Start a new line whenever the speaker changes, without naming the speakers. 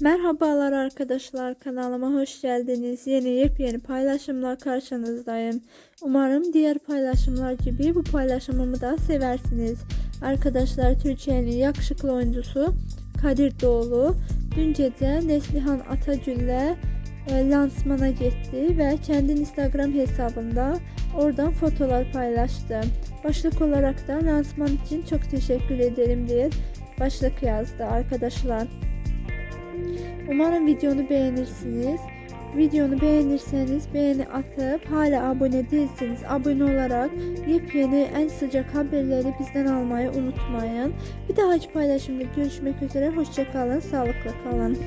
Merhabalar arkadaşlar kanalıma hoş geldiniz. Yeni yepyeni paylaşımlar karşınızdayım. Umarım diğer paylaşımlar gibi bu paylaşımımı da seversiniz. Arkadaşlar Türkiye'nin yakışıklı oyuncusu Kadir Doğulu dün gece Neslihan Atagül'le e, lansmana gitti ve kendi Instagram hesabında oradan fotolar paylaştı. Başlık olarak da lansman için çok teşekkür ederim diye başlık yazdı arkadaşlar. Umarım videonu beğenirsiniz. Videonu beğenirseniz beğeni atıp hala abone değilseniz abone olarak yepyeni en sıcak haberleri bizden almayı unutmayın. Bir dahaki paylaşımda görüşmek üzere. Hoşçakalın. Sağlıkla kalın.